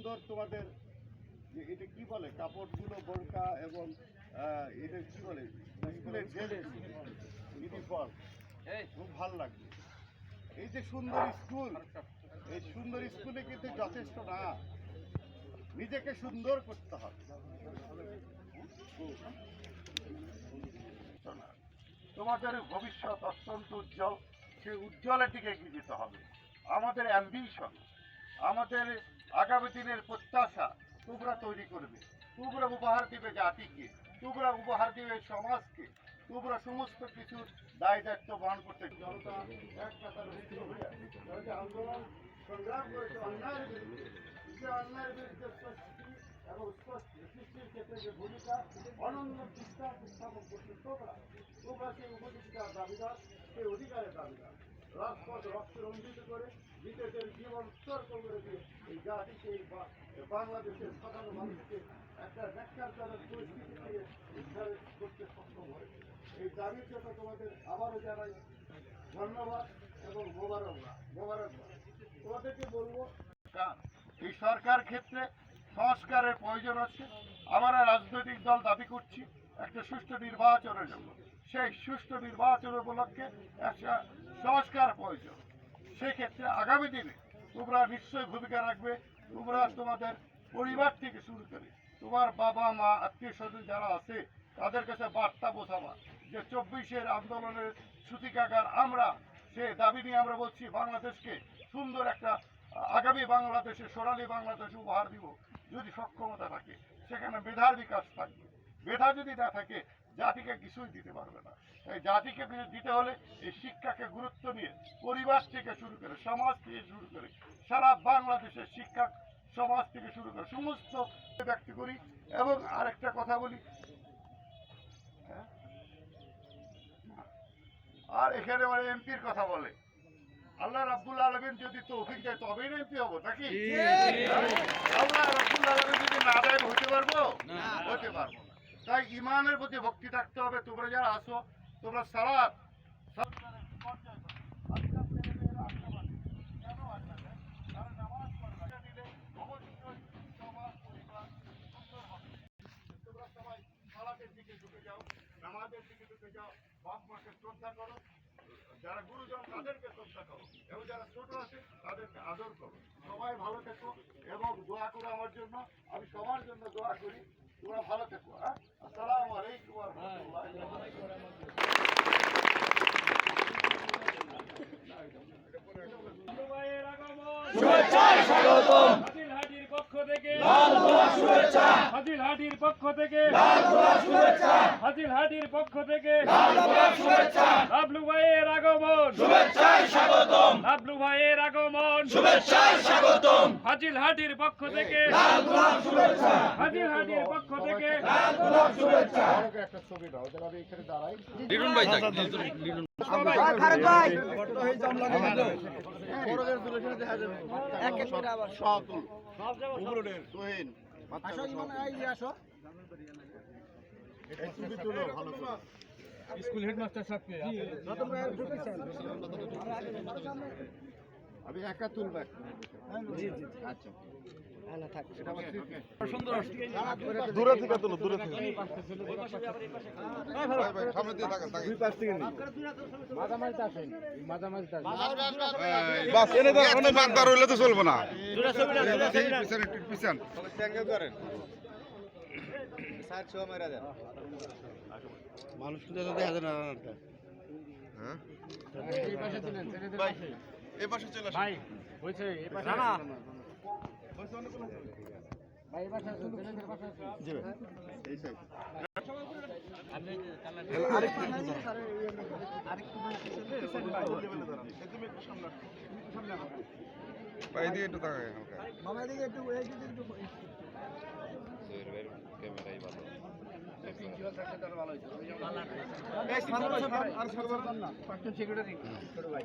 সুন্দর তোমাদের যে এটা কি বলে? কাপড়গুলো বোরকা এবং এটা কি বলে? স্কুলের ড্রেস ইউনিফর্ম খুব ভালো লাগবে। এই যে সুন্দর স্কুল এই সুন্দর স্কুলে কিন্তু যথেষ্ট না। নিজেকে সুন্দর করতে হবে। তোমাদের ভবিষ্যৎ অত্যন্ত উজ্জ্বল। সেই উজ্জ্বলের দিকে এগিয়ে যেতে হবে। আমাদের অ্যাম্বিশন আমাদের আগামী দিনের প্রত্যাশা, তোমরা তৈরি করবে। তোমরা উপহার দিবে জাতিকে, তোমরা উপহার দিবে সমাজকে, তোমরা সমস্ত কিছুর দায় দায়িত্ব বহন করতে ক্ষেত্রে যে ভূমিকা, অনন্য দাবিদার, সেই অধিকারের দাবিদার। রাজপথ রক্ত রঞ্জিত করে নিজেদের জীবন উৎসর্গ করে দিয়ে এই জাতিকে এই বা- বাংলাদেশের সাধারণ মানুষকে একটা ন্যাক্কারজনক পরিস্থিতি থেকে উদ্ধার করতে সক্ষম হয়েছে এই দাবির জন্য তোমাদের আবারও জানাই। ধন্যবাদ এবং মোবারকবাদ মোবারকবাদ তোমাদেরকে বলব এই সরকার ক্ষেত্রে সংস্কারের প্রয়োজন আছে। আমরা রাজনৈতিক দল দাবি করছি, একটা সুষ্ঠু নির্বাচনের জন্য। সেই সুষ্ঠু নির্বাচন উপলক্ষে একটা সংস্কার প্রয়োজন। সেক্ষেত্রে আগামী দিনে তোমরা নিশ্চয়ই ভূমিকা রাখবে, তোমরা তোমাদের পরিবার থেকে শুরু করে তোমার বাবা, মা, আত্মীয় স্বজন যারা আছে, তাদের কাছে বার্তা বোঝাবা যে চব্বিশের আন্দোলনের সূতিকাগার আমরা, সে দাবি নিয়ে আমরা বলছি, বাংলাদেশকে সুন্দর একটা আগামী বাংলাদেশে সোনালী বাংলাদেশ উপহার দিব। যদি সক্ষমতা থাকে, সেখানে মেধার বিকাশ থাকবে। মেধা যদি না থাকে জাতিকে কিছুই দিতে পারবে না। তাই জাতিকে কিছু দিতে হলে এই শিক্ষাকে গুরুত্ব নিয়ে পরিবার থেকে শুরু করে সমাজ থেকে শুরু করে সারা বাংলাদেশের শিক্ষা সমাজ থেকে শুরু করে সমস্ত ব্যক্ত করি। এবং আরেকটা কথা বলি। হ্যাঁ? আর এখানে মানে এমপির কথা বলে। আল্লাহ রাব্বুল আলমিন যদি তৌফিক দেয় তবেই না এমপি হব নাকি? আল্লাহ রাব্বুল আলমিন যদি না দেয় হতে পারব? হতে পারব। তাই ইমানের প্রতি ভক্তি থাকতে হবে। তোমরা যারা আসো তোমরা যাও। নামাজের দিকে ঢুকে যাও শ্রদ্ধা করো। যারা গুরুজন, তাদেরকে শ্রদ্ধা করো। এবং যারা আছে, তাদেরকে আদর করো। সবাই ভালো এবং দোয়া আমার জন্য। আমি সবার জন্য দোয়া করি। তোমরা ভালো থেকো হ্যাঁ? শুভেচ্ছায় স্বাগতম। পক্ষ থেকে। লাল গোলাপ শুভেচ্ছা। হাটির পক্ষ থেকে। লাল গোলাপ শুভেচ্ছা। হাটির পক্ষ থেকে। লাল গোলাপ শুভেচ্ছা। লাবলু ভাইয়ের আগমন। শুভেচ্ছায় স্বাগতম। লাবলু ভাইয়ের আগমন। শুভেচ্ছায় স্বাগতম। হাজির হাটির পক্ষ থেকে। লাল শুভেচ্ছা। হাজির হাটির পক্ষ থেকে। শুভেচ্ছা একটা ছবি দাও যারা আমি এখানে দাঁড়াই লিটন ভাই বড়দের দূরে দেখা যাবে এক এক করে আবার সকল উপরের তুহিন আসো ইমান এই আসো এই ছবি তুলো ভালো করে স্কুল হেডমাস্টার সাহেবকে আমি একা তুলবো একটা। আচ্ছা। এটা আমার স্মৃতি। দূরে থেকে তুলো দূরে থেকে। সামনে দিয়ে থাকেন দুই পাশ থেকে নিন। বাস এনে তো অনেক বাগদার হইলে তো চলবো না পিছন। মানুষ কিন্তু দেখা যায় না হ্যাঁ? এই পাশে চলে আসুন। এই পাশে না, না। ভাই জি এই side। ভাই দিয়ে একটু তাকায় হালকা এই সামনে সামনে, আর সামনে যান না। পাঁচজন security, ভাই।